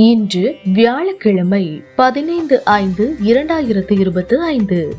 இன்று வியாழக்கிழமை பதினைந்து ஐந்து இரண்டாயிரத்து இருபத்தி ஐந்து.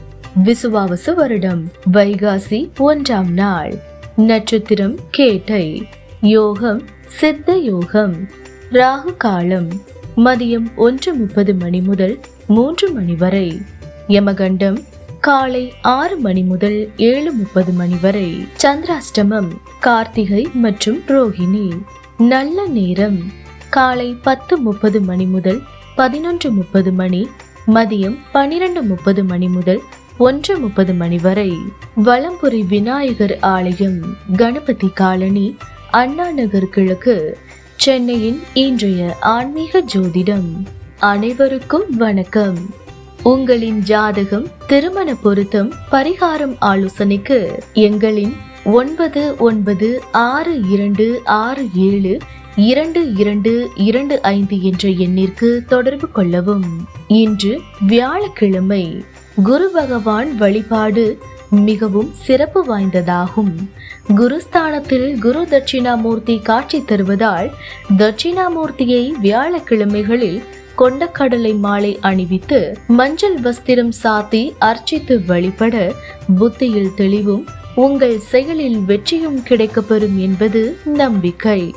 விசுவாவச வருடம். வைகாசி ஒன்றாம் நாள். நட்சத்திரம் கேட்டை. யோகம் சித்த யோகம். ராகு காலம். மதியம் ஒன்று முப்பது மணி முதல் மூன்று மணி வரை. யமகண்டம் காலை ஆறு மணி முதல் ஏழு முப்பது மணி வரை. சந்திராஷ்டமம் கார்த்திகை மற்றும் ரோஹிணி நல்ல நேரம். காலை பத்து முப்பது மணி முதல் பதினொன்று முப்பது மணி மதியம் பன்னிரண்டு முப்பது மணி முதல் ஒன்று முப்பது மணி வரை வலம்புரி விநாயகர் ஆலயம் கணபதி காலனி அண்ணா நகர் கிழக்கு சென்னையின் இன்றைய ஆன்மீக ஜோதிடம். அனைவருக்கும் வணக்கம். உங்களின் ஜாதகம் திருமண பொருத்தம் பரிகாரம் ஆலோசனைக்கு எங்களின் ஒன்பது ஒன்பது ஆறு இரண்டு ஆறு ஏழு இரண்டு இரண்டு இரண்டு ஐந்து என்ற எண்ணிற்கு தொடர்பு கொள்ளவும். இன்று வியாழக்கிழமை குரு பகவான் வழிபாடு மிகவும் சிறப்பு வாய்ந்ததாகும். குருஸ்தானத்தில் குரு தட்சிணாமூர்த்தி காட்சி தருவதால் தட்சிணாமூர்த்தியை வியாழக்கிழமைகளில் கொண்டக்கடலை மாலை அணிவித்து மஞ்சள் வஸ்திரம் சாத்தி அர்ச்சித்து வழிபட புத்தியில் தெளிவும் உங்கள் செயலில் வெற்றியும் கிடைக்கப்பெறும் என்பது நம்பிக்கை.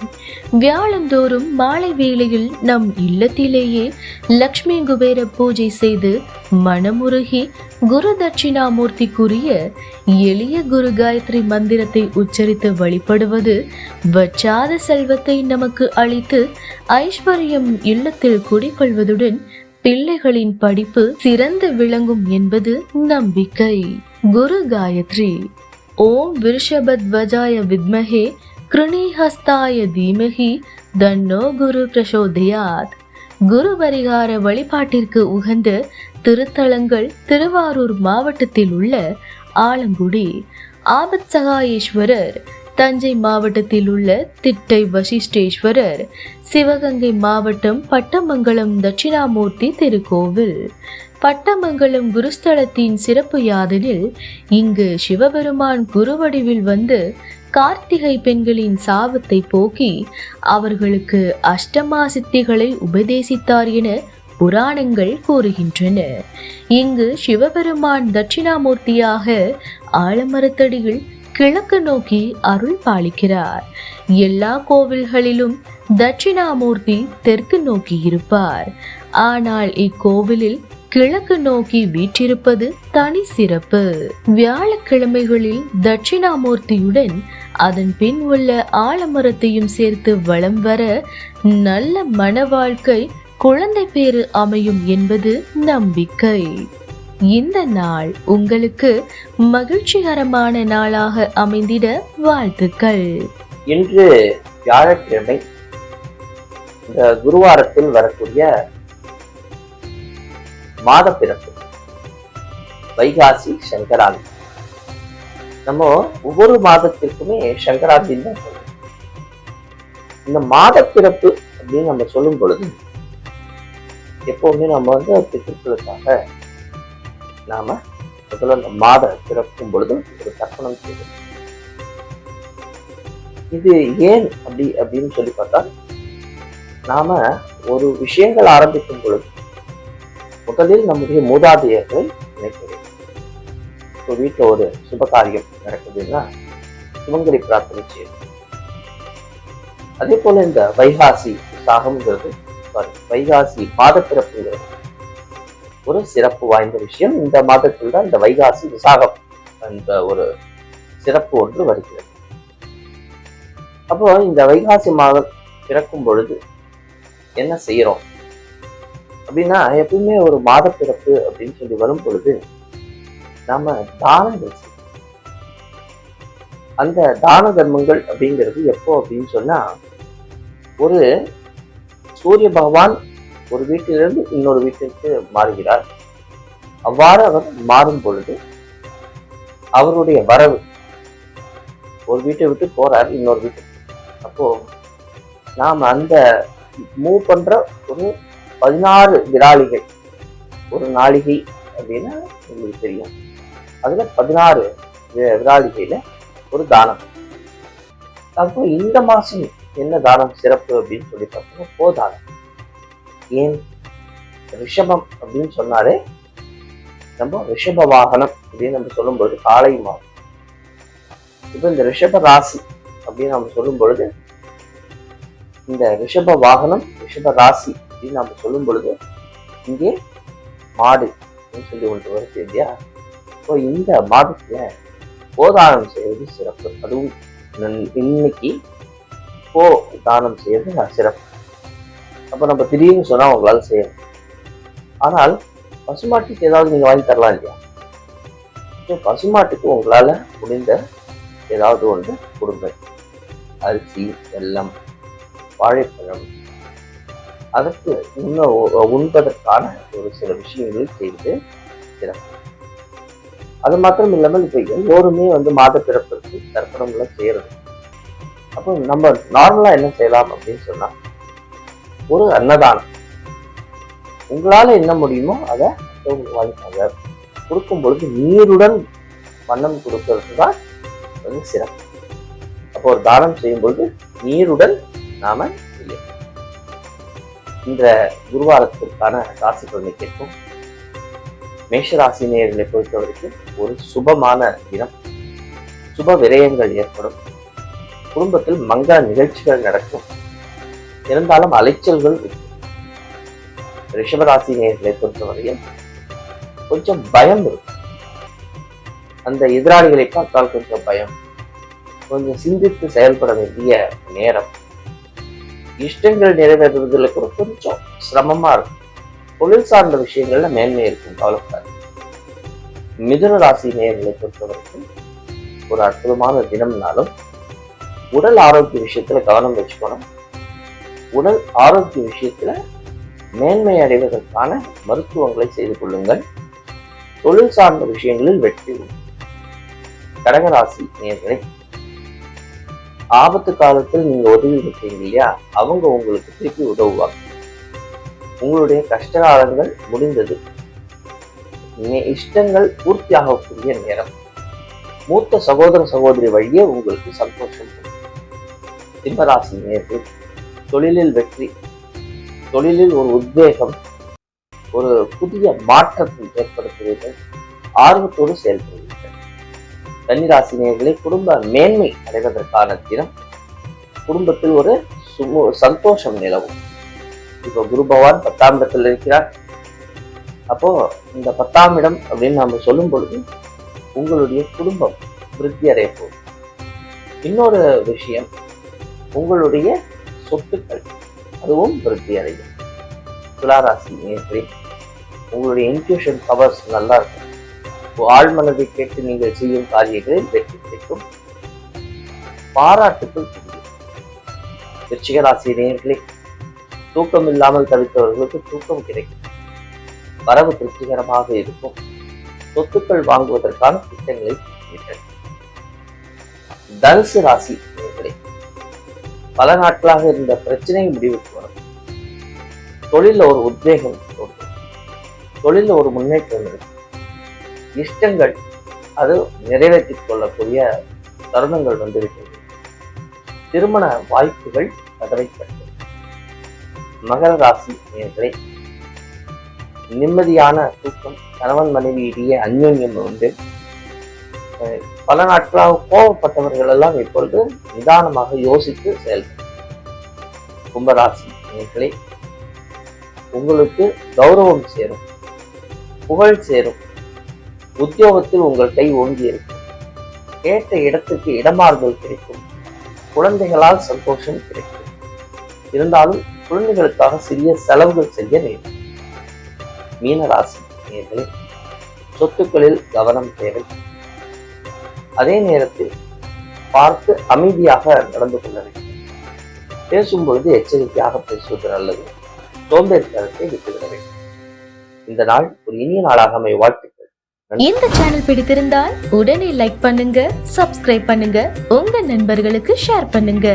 வியாழந்தோறும் மாலை வேளையில் நம் இல்லத்திலேயே லக்ஷ்மி குபேர பூஜை செய்து மனமுருகி குரு தட்சிணாமூர்த்திக்குரிய எளிய குரு காயத்ரி மந்திரத்தை உச்சரித்து வழிபடுவது வற்றாத செல்வத்தை நமக்கு அளித்து ஐஸ்வர்யம் இல்லத்தில் குடிக்கொள்வதுடன் பிள்ளைகளின் படிப்பு சிறந்து விளங்கும் என்பது நம்பிக்கை. குரு காயத்ரி ஓம் விருஷபத்வஜாய வித்மஹே கிருணிஹஸ்தாய தீமஹி தன்னோ குரு பிரசோதயாத் குரு பரிகார வழிபாட்டிற்கு உகந்த திருத்தலங்கள் திருவாரூர் மாவட்டத்தில் உள்ள ஆலங்குடி. ஆபத் சகாயேஸ்வரர் தஞ்சை மாவட்டத்தில் உள்ள திட்டை வசிஷ்டேஸ்வரர் சிவகங்கை மாவட்டம் பட்டமங்கலம் தட்சிணாமூர்த்தி திருக்கோவில். பட்டமங்கலம் குருஸ்தலத்தின் சிறப்பு யாதனில் இங்கு சிவபெருமான் குருவடிவில் வந்து கார்த்திகை பெண்களின் சாபத்தை போக்கி அவர்களுக்கு அஷ்டமா சித்திகளை உபதேசித்தார் என புராணங்கள் கூறுகின்றன. இங்கு சிவபெருமான் தட்சிணாமூர்த்தியாக ஆலமரத்தடியில் கிழக்கு நோக்கி அருள் பாலிக்கிறார். எல்லா கோவில்களிலும் தட்சிணாமூர்த்தி தெற்கு நோக்கி இருப்பார். ஆனால் இக்கோவிலில் கிழக்கு நோக்கி வீற்றிருப்பது தனி சிறப்பு. வியாழக்கிழமைகளில் தட்சிணாமூர்த்தியுடன் அதன் பின் உள்ள ஆலமரத்தையும் சேர்த்து வலம் வர நல்ல மன வாழ்க்கை குழந்தை பேறு அமையும் என்பது நம்பிக்கை. இந்த நாள் உங்களுக்கு மகிழ்ச்சிகரமான நாளாக அமைந்திட வாழ்த்துக்கள். இன்று வியாழக்கிழமை இந்த குருவாரத்தில் வரக்கூடிய மாத பிறப்பு வைகாசி சங்கராதி. நம்ம ஒவ்வொரு மாதத்திற்குமே சங்கராதி தான் இந்த மாத பிறப்பு அப்படின்னு நம்ம சொல்லும் பொழுது எப்பவுமே நம்ம வந்து பித்திருக்களுக்காக நாம முதல்ல அந்த மாத பிறக்கும் பொழுது ஒரு தர்ப்பணம் செய்வோம் இது ஏன் அப்படி அப்படின்னு சொல்லி பார்த்தா நாம ஒரு விஷயங்கள் ஆரம்பிக்கும் பொழுது முதலில் நம்முடைய மூதாதையர்களை நினைக்க இப்போ வீட்டில் ஒரு சுப காரியம் நடக்குதுன்னா சுமங்கலி பிரார்த்தனை செய்யணும். அதே போல இந்த வைகாசி சாகம்ங்கிறது வைகாசி பாதப்பிறப்புங்கிறது ஒரு சிறப்பு வாய்ந்த விஷயம். இந்த மாதத்தில் தான் இந்த வைகாசி விசாகம் என்ற ஒரு சிறப்பு ஒன்று வருகிறது. அப்போ இந்த வைகாசி மாதம் பிறக்கும் பொழுது என்ன செய்யறோம் அப்படின்னா எப்பவுமே ஒரு மாத பிறப்பு அப்படின்னு சொல்லி வரும் பொழுது நாம தானங்கள் அந்த தான தர்மங்கள் அப்படிங்கிறது எப்போ அப்படின்னு சொன்னா ஒரு சூரிய பகவான் ஒரு வீட்டிலிருந்து இன்னொரு வீட்டிற்கு மாறுகிறார். அவ்வாறு அவர் மாறும் பொழுது அவருடைய வரவு ஒரு வீட்டை விட்டு போறார் இன்னொரு வீட்டுக்கு. அப்போ நாம் அந்த மூவ் பண்ற ஒரு பதினாறு விராளிகள் ஒரு நாளிகை அப்படின்னா உங்களுக்கு தெரியும். அதுல பதினாறு விராளிகையில ஒரு தானம். அப்போ இந்த மாசம் என்ன தானம் சிறப்பு அப்படின்னு சொல்லி பார்த்தோம்னா போதானம். ஏன் ரிஷபம் அப்படின்னு சொன்னாலே நம்ம ரிஷப வாகனம் அப்படின்னு நம்ம சொல்லும் பொழுது காளை மாதம். இப்போ இந்த ரிஷப ராசி அப்படின்னு நம்ம சொல்லும் பொழுது இந்த ரிஷப வாகனம் ரிஷப ராசி அப்படின்னு நம்ம சொல்லும் பொழுது இங்கே மாடு அப்படின்னு சொல்லி ஒன்று வருது இல்லையா? ஸோ இந்த மாதத்தில் கோதானம் செய்வது சிறப்பு. அதுவும் இன்னைக்கு கோ தானம் செய்வது சிறப்பு. அப்போ நம்ம திடீர்னு சொன்னா உங்களால செய்யணும் ஆனால் பசுமாட்டுக்கு ஏதாவது நீங்க வாங்கி தரலாம் இல்லையா? ஸோ பசுமாட்டுக்கு உங்களால முடிந்த ஏதாவது ஒன்று கொடுங்க. அரிசி வெல்லம் வாழைப்பழம். அதற்கு உண்ண உண்பதற்கான ஒரு சில விஷயங்களை செய்து சிறப்பு அது மாத்திரம் இல்லாமல் இப்போ எல்லோருமே வந்து மாத பிறப்பிற்கு தர்ப்பணம்லாம் செய்யறது. அப்போ நம்ம நார்மலா என்ன செய்யலாம் அப்படின்னு சொன்னா ஒரு அன்னதானம். உங்களால என்ன முடியுமோ அதை மற்றவங்களுக்கு கொடுக்கும் பொழுது நீருடன் வண்ணம் கொடுக்கறது தான் வந்து சிறப்பு. அப்போ ஒரு தானம் செய்யும் பொழுது நீருடன் நாம செய்யணும் இந்த குருவாரத்திற்கான ராசி பலனை கேட்போம். மேஷராசி நேர்களை பொறுத்த வரைக்கும் ஒரு சுபமான தினம். சுப விரயங்கள் ஏற்படும். குடும்பத்தில் மங்கள நிகழ்ச்சிகள் நடக்கும். இருந்தாலும் அலைச்சல்கள் இருக்கும். ரிஷபராசி நேர்களை பொறுத்தவரையில் கொஞ்சம் பயம் இருக்கும். அந்த எதிராளிகளை பார்த்தால் கொஞ்சம் பயம். கொஞ்சம் சிந்தித்து செயல்பட வேண்டிய நேரம். இஷ்டங்கள் நிறைவேறுவதில் கூட கொஞ்சம் சிரமமா இருக்கும். தொழில் சார்ந்த விஷயங்கள்ல மேன்மை இருக்கும் கவலைப்படாது மிதுன ராசி நேர்களை பொறுத்தவரைக்கும் ஒரு அற்புதமான தினம்னாலும் உடல் ஆரோக்கிய விஷயத்துல கவனம் வச்சுக்கணும். உடல் ஆரோக்கிய விஷயத்துல மேன்மை அடைவதற்கான மருத்துவங்களை செய்து கொள்ளுங்கள். தொழில் சார்ந்த விஷயங்களில் வெற்றி கடகராசி நேர்களை ஆபத்து காலத்தில் நீங்க உதவி இருக்கீங்க இல்லையா? அவங்க உங்களுக்கு திருப்பி உதவுவாங்க. உங்களுடைய கஷ்டகாலங்கள் முடிந்தது. இஷ்டங்கள் பூர்த்தியாகக்கூடிய நேரம். மூத்த சகோதர சகோதரி வழியே உங்களுக்கு சந்தோஷம் சிம்மராசி நேர்கள் தொழிலில் வெற்றி தொழிலில் ஒரு உத்வேகம் ஒரு புதிய மாற்றத்தை ஏற்படுத்துவீர்கள் ஆர்வத்தோடு செயல்படுவீர்கள் கன்னிராசினியர்களை குடும்ப மேன்மை அடைவதற்கான தினம் குடும்பத்தில் ஒரு சுமு சந்தோஷம் நிலவும். இப்போ குரு பகவான் பத்தாம் இடத்தில் இருக்கிறார். அப்போ இந்த பத்தாம் இடம் அப்படின்னு நாம் சொல்லும் பொழுது உங்களுடைய குடும்பம் விருத்தி அடைய இன்னொரு விஷயம் உங்களுடைய சொத்துக்கள். அதுவும் விருத்தி அடையும். துளாராசி நேற்றி உங்களுடைய இன்ட்யூஷன் பவர்ஸ் நல்லா இருக்கும். ஆழ்மனதை கேட்டு நீங்கள் செய்யும் காரியங்களில் வெற்றி கிடைக்கும். பாராட்டுக்கள் திருச்சிகராசி நேர்களே தூக்கம் இல்லாமல் தவித்தவர்களுக்கு தூக்கம் கிடைக்கும். வரவு திருப்திகரமாக இருக்கும். சொத்துக்கள் வாங்குவதற்கான திட்டங்களை தனுசு ராசி நேர்களே பல நாட்களாக இருந்த பிரச்சனை முடிவுக்கு வரும். தொழிலில் ஒரு உத்வேகம் தோன்றும் தொழில ஒரு முன்னேற்றம் இருக்கும். இஷ்டங்கள் அது நிறைவேற்றிக் கொள்ளக்கூடிய தருணங்கள் வந்திருக்கிறது. திருமண வாய்ப்புகள் கதவை தட்டும் மகர ராசி நேர்களே நிம்மதியான தூக்கம் கணவன் மனைவி இடையே அந்யோன்யம் உண்டு. பல நாட்களாக கோபப்பட்டவர்கள் எல்லாம் இப்பொழுது நிதானமாக யோசித்து செயல்படும் கும்பராசி நேர்களே உங்களுக்கு கௌரவம் சேரும் புகழ் சேரும் உத்தியோகத்தில் உங்கள் கை ஓங்கி இருக்கும் கேட்ட இடத்துக்கு இடமாறுதல் கிடைக்கும் குழந்தைகளால் சந்தோஷம் கிடைக்கும். இருந்தாலும் குழந்தைகளுக்காக சிறிய செலவுகள் செய்ய நேரும் மீனராசி நேர்களே சொத்துக்களில் கவனம் தேவை. அதே நேரத்தில் பார்த்து அமைதியாக நடந்து கொள்ள வேண்டும். பேசும்பொழுது எச்சரிக்கையாக பேசுவது நல்லது சோம்பேறித்தனத்தை விட்டுவிட வேண்டும். இந்த நாள் ஒரு இனிய நாளாக அமை வாழ்த்துக்கள். இந்த சேனல் பிடித்திருந்தால் உடனே லைக் பண்ணுங்க சப்ஸ்கிரைப் பண்ணுங்க உங்க நண்பர்களுக்கு ஷேர் பண்ணுங்க.